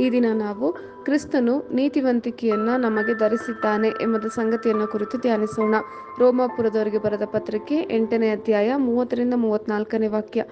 ಈ ದಿನ ನಾವು ಕ್ರಿಸ್ತನು ನೀತಿವಂತಿಕೆಯನ್ನ ನಮಗೆ ಧರಿಸಿದ್ದಾನೆ ಎಂಬ ಸಂಗತಿಯನ್ನು ಕುರಿತು ಧ್ಯಾನಿಸೋಣ. ರೋಮಾಪುರದವರಿಗೆ ಬರೆದ ಪತ್ರಿಕೆ ಎಂಟನೇ ಅಧ್ಯಾಯ ಮೂವತ್ತರಿಂದ ಮೂವತ್ನಾಲ್ಕನೇ ವಾಕ್ಯ.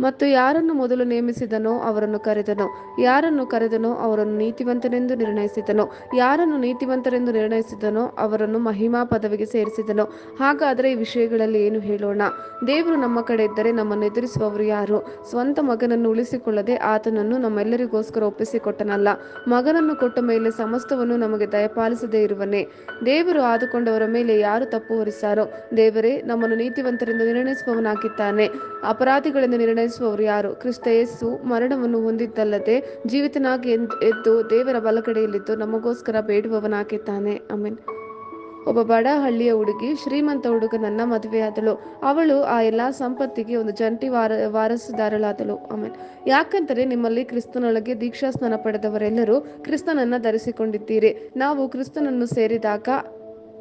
ಮತ್ತು ಯಾರನ್ನು ಮೊದಲು ನೇಮಿಸಿದನೋ ಅವರನ್ನು ಕರೆದನು. ಯಾರನ್ನು ಕರೆದನೋ ಅವರನ್ನು ನೀತಿವಂತನೆಂದು ನಿರ್ಣಯಿಸಿದನು. ಯಾರನ್ನು ನೀತಿವಂತರೆಂದು ನಿರ್ಣಯಿಸಿದನೋ ಅವರನ್ನು ಮಹಿಮಾ ಪದವಿಗೆ ಸೇರಿಸಿದನು. ಹಾಗಾದರೆ ಈ ವಿಷಯಗಳಲ್ಲಿ ಏನು ಹೇಳೋಣ? ದೇವರು ನಮ್ಮ ಕಡೆ ಇದ್ದರೆ ನಮ್ಮನ್ನು ಎದುರಿಸುವವರು ಯಾರು? ಸ್ವಂತ ಮಗನನ್ನು ಉಳಿಸಿಕೊಳ್ಳದೆ ಆತನನ್ನು ನಮ್ಮೆಲ್ಲರಿಗೋಸ್ಕರ ಒಪ್ಪಿಸಿಕೊಟ್ಟನಲ್ಲ. ಮಗನನ್ನು ಕೊಟ್ಟ ಮೇಲೆ ಸಮಸ್ತವನ್ನು ನಮಗೆ ದಯಪಾಲಿಸದೇ ಇರುವನೇ. ದೇವರು ಆದುಕೊಂಡವರ ಮೇಲೆ ಯಾರು ತಪ್ಪು ಹೊರಿಸಾರೋ? ದೇವರೇ, ನಮ್ಮನ್ನು ನೀತಿವಂತರೆಂದು ನಿರ್ಣಯಿಸುವವನಾಗಿದ್ದಾನೆ. ಅಪರಾಧಿಗಳೆಂದು ನಿರ್ಣಯಿಸುವವರು ಯಾರು? ಕ್ರಿಸ್ತ ಯೇಸು ಮರಣವನ್ನು ಹೊಂದಿದ್ದಲ್ಲದೆ ಜೀವಿತನಾಗಿ ಎದ್- ಎದ್ದು ದೇವರ ಬಲಕಡೆಯಲ್ಲಿದ್ದು ನಮಗೋಸ್ಕರ ಬೇಡುವವನಾಗಿದ್ದಾನೆ ಆಮೇನ್. ಒಬ್ಬ ಬಡ ಹಳ್ಳಿಯ ಹುಡುಗಿ, ಶ್ರೀಮಂತ ಹುಡುಗನನ್ನ ಮದುವೆಯಾದಳು. ಅವಳು ಆ ಎಲ್ಲಾ ಸಂಪತ್ತಿಗೆ ಒಂದು ಜಂಟಿ ವಾರ, ವಾರಸುದಾರಳಾದಳು. ಆಮೇಲೆ ಯಾಕಂದರೆ ನಿಮ್ಮಲ್ಲಿ ಕ್ರಿಸ್ತನೊಳಗೆ ದೀಕ್ಷಾ ಸ್ನಾನ ಪಡೆದವರೆಲ್ಲರೂ ಕ್ರಿಸ್ತನನ್ನ ಧರಿಸಿಕೊಂಡಿದ್ದೀರಿ. ನಾವು ಕ್ರಿಸ್ತನನ್ನು ಸೇರಿದಾಗ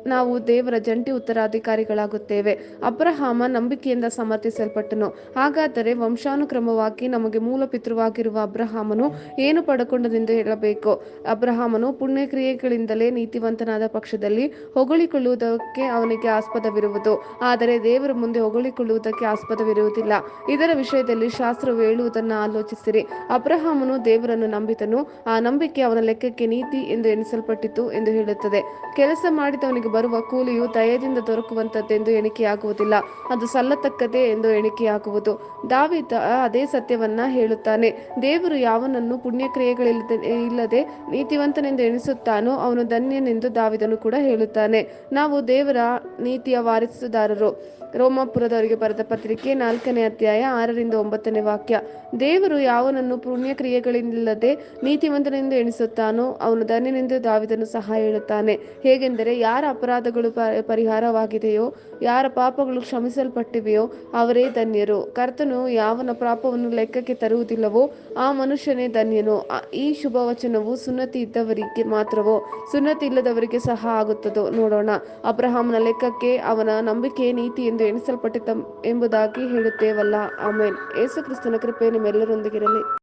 ನಾವು ದೇವರ ಜಂಟಿ ಉತ್ತರಾಧಿಕಾರಿಗಳಾಗುತ್ತೇವೆ. ಅಬ್ರಹಾಮ ನಂಬಿಕೆಯಿಂದ ಸಮರ್ಥಿಸಲ್ಪಟ್ಟನು. ಹಾಗಾದರೆ ವಂಶಾನುಕ್ರಮವಾಗಿ ನಮಗೆ ಮೂಲ ಪಿತೃವಾಗಿರುವ ಅಬ್ರಹಾಮನು ಏನು ಪಡಕೊಂಡನೆಂದು ಹೇಳಬೇಕು? ಅಬ್ರಹಾಮನು ಪುಣ್ಯಕ್ರಿಯೆಗಳಿಂದಲೇ ನೀತಿವಂತನಾದ ಪಕ್ಷದಲ್ಲಿ ಹೊಗಳಿಕೊಳ್ಳುವುದಕ್ಕೆ ಅವನಿಗೆ ಆಸ್ಪದವಿರುವುದು. ಆದರೆ ದೇವರ ಮುಂದೆ ಹೊಗಳಿಕೊಳ್ಳುವುದಕ್ಕೆ ಆಸ್ಪದವಿರುವುದಿಲ್ಲ. ಇದರ ವಿಷಯದಲ್ಲಿ ಶಾಸ್ತ್ರವು ಹೇಳುವುದನ್ನು ಆಲೋಚಿಸಿರಿ. ಅಬ್ರಹಾಮನು ದೇವರನ್ನು ನಂಬಿತನು ಆ ನಂಬಿಕೆ ಅವನ ಲೆಕ್ಕಕ್ಕೆ ನೀತಿ ಎಂದು ಎಣಿಸಲ್ಪಟ್ಟಿತು ಎಂದು ಹೇಳುತ್ತದೆ. ಕೆಲಸ ಮಾಡಿದವನಿಗೆ ಬರುವ ಕೂಲಿಯು ದಯದಿಂದ ದೊರಕುವಂತದ್ದೆಂದು ಎಣಿಕೆಯಾಗುವುದಿಲ್ಲ. ಅದು ಸಲ್ಲತಕ್ಕದೇ ಎಂದು ಎಣಿಕೆಯಾಗುವುದು. ದಾವಿದ ಅದೇ ಸತ್ಯವನ್ನ ಹೇಳುತ್ತಾನೆ. ದೇವರು ಯಾವನನ್ನು ಪುಣ್ಯಕ್ರಿಯೆಗಳಿಲ್ಲದೆ, ಇಲ್ಲದೆ ನೀತಿವಂತನೆಂದು ಎಣಿಸುತ್ತಾನೋ ಅವನು ಧನ್ಯನೆಂದು ದಾವಿದನು ಕೂಡ ಹೇಳುತ್ತಾನೆ. ನಾವು ದೇವರ ನೀತಿಯ ವಾರಿಸುದಾರರು. ರೋಮಾಪುರದವರಿಗೆ ಬರೆದ ಪತ್ರಿಕೆ ನಾಲ್ಕನೇ ಅಧ್ಯಾಯ ಆರರಿಂದ ಒಂಬತ್ತನೇ ವಾಕ್ಯ. ದೇವರು ಯಾವನನ್ನು ಪುಣ್ಯಕ್ರಿಯೆಗಳಿಲ್ಲದೆ ನೀತಿವಂತನೆಂದು ಎಣಿಸುತ್ತಾನೋ ಅವನು ಧನ್ಯನೆಂದು ದಾವಿದನು ಸಹ ಹೇಳುತ್ತಾನೆ. ಹೇಗೆಂದರೆ ಯಾರ ಅಪರಾಧಗಳು ಪರಿಹಾರವಾಗಿದೆಯೋ, ಯಾರ ಪಾಪಗಳು ಕ್ಷಮಿಸಲ್ಪಟ್ಟಿವೆಯೋ, ಅವರೇ ಧನ್ಯರು. ಕರ್ತನು ಯಾವನ ಪಾಪವನ್ನು ಲೆಕ್ಕಕ್ಕೆ ತರುವುದಿಲ್ಲವೋ, ಆ ಮನುಷ್ಯನೇ ಧನ್ಯನು. ಈ ಶುಭ ವಚನವು ಸುನ್ನತಿ ಇದ್ದವರಿಗೆ ಮಾತ್ರವೋ, ಸುನ್ನತಿ ಇಲ್ಲದವರಿಗೆ ಸಹ ಆಗುತ್ತದೋ ನೋಡೋಣ. ಅಬ್ರಹಾಮನ ಲೆಕ್ಕಕ್ಕೆ ಅವನ ನಂಬಿಕೆ ನೀತಿ ಎಂದು ಎಣಿಸಲ್ಪಟ್ಟಿತ, ಎಂಬುದಾಗಿ ಹೇಳುತ್ತೇವಲ್ಲ. ಆಮೇನ್. ಯೇಸು ಕ್ರಿಸ್ತನ ಕೃಪೆ ನಿಮ್ಮೆಲ್ಲರೊಂದಿಗಿರಲಿ.